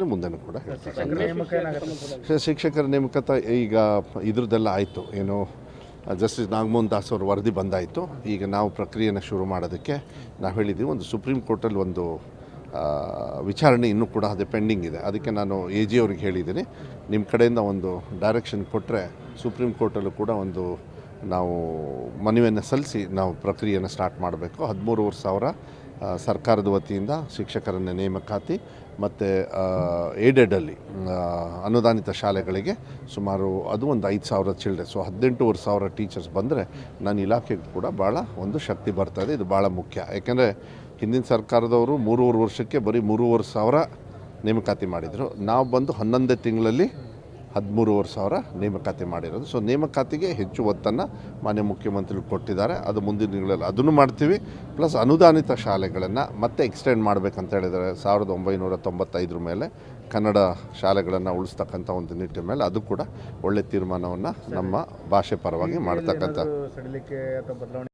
ಮುಂದೆನೂ ಕೂಡ ಶ- ಶಿಕ್ಷಕರ ನೇಮಕತ ಈಗ ಇದ್ರದ್ದೆಲ್ಲ ಆಯಿತು. ಏನು ಜಸ್ಟಿಸ್ ನಾಗಮೋಹನ್ ದಾಸ್ ಅವ್ರ ವರದಿ ಬಂದಾಯಿತು. ಈಗ ನಾವು ಪ್ರಕ್ರಿಯೆನ ಶುರು ಮಾಡೋದಕ್ಕೆ ನಾವು ಹೇಳಿದ್ದೀವಿ ಒಂದು ಸುಪ್ರೀಂ ಕೋರ್ಟಲ್ಲಿ ಒಂದು ವಿಚಾರಣೆ ಇನ್ನೂ ಕೂಡ ಅದೇ ಪೆಂಡಿಂಗ್ ಇದೆ. ಅದಕ್ಕೆ ನಾನು ಎ ಜಿ ಅವ್ರಿಗೆ ಹೇಳಿದ್ದೀನಿ. ನಿಮ್ಮ ಕಡೆಯಿಂದ ಒಂದು ಡೈರೆಕ್ಷನ್ ಕೊಟ್ಟರೆ ಸುಪ್ರೀಂ ಕೋರ್ಟಲ್ಲೂ ಕೂಡ ಒಂದು ನಾವು ಮನವಿಯನ್ನು ಸಲ್ಲಿಸಿ ನಾವು ಪ್ರಕ್ರಿಯೆಯನ್ನು ಸ್ಟಾರ್ಟ್ ಮಾಡಬೇಕು. ಹದಿಮೂರುವರೆ ಸಾವಿರ ಸರ್ಕಾರದ ವತಿಯಿಂದ ಶಿಕ್ಷಕರನ್ನ ನೇಮಕಾತಿ ಮತ್ತು ಏಡೆಡಲ್ಲಿ ಅನುದಾನಿತ ಶಾಲೆಗಳಿಗೆ ಸುಮಾರು ಅದು ಒಂದು ಐದು ಸಾವಿರ ಚಿಲ್ಡ್ರೆ ಸೊ ಹದಿನೆಂಟೂವರೆ ಸಾವಿರ ಟೀಚರ್ಸ್ ಬಂದರೆ ನನ್ನ ಇಲಾಖೆಗೆ ಕೂಡ ಭಾಳ ಒಂದು ಶಕ್ತಿ ಬರ್ತದೆ ಇದು ಭಾಳ ಮುಖ್ಯ. ಯಾಕೆಂದರೆ ಹಿಂದಿನ ಸರ್ಕಾರದವರು ಮೂರುವರೆ ವರ್ಷಕ್ಕೆ ಬರೀ ಮೂರುವರೆ ಸಾವಿರ ನೇಮಕಾತಿ ಮಾಡಿದರು. ನಾವು ಬಂದು ಹನ್ನೊಂದೇ ತಿಂಗಳಲ್ಲಿ ಹದಿಮೂರುವರೆ ಸಾವಿರ ನೇಮಕಾತಿ ಮಾಡಿರೋದು. ಸೊ ನೇಮಕಾತಿಗೆ ಹೆಚ್ಚು ಒತ್ತನ್ನು ಮಾನ್ಯ ಮುಖ್ಯಮಂತ್ರಿಗಳು ಕೊಟ್ಟಿದ್ದಾರೆ. ಅದು ಮುಂದಿನ ದಿನಗಳಲ್ಲಿ ಅದನ್ನು ಮಾಡ್ತೀವಿ. ಪ್ಲಸ್ ಅನುದಾನಿತ ಶಾಲೆಗಳನ್ನು ಮತ್ತೆ ಎಕ್ಸ್ಟೆಂಡ್ ಮಾಡಬೇಕಂತ ಹೇಳಿದರೆ ಸಾವಿರದ ಒಂಬೈನೂರ ತೊಂಬತ್ತೈದರ ಮೇಲೆ ಕನ್ನಡ ಶಾಲೆಗಳನ್ನು ಉಳಿಸ್ತಕ್ಕಂಥ ಒಂದು ನಿಟ್ಟಿನ ಮೇಲೆ ಅದು ಕೂಡ ಒಳ್ಳೆ ತೀರ್ಮಾನವನ್ನು ನಮ್ಮ ಭಾಷೆ ಪರವಾಗಿ ಮಾಡ್ತಕ್ಕಂಥ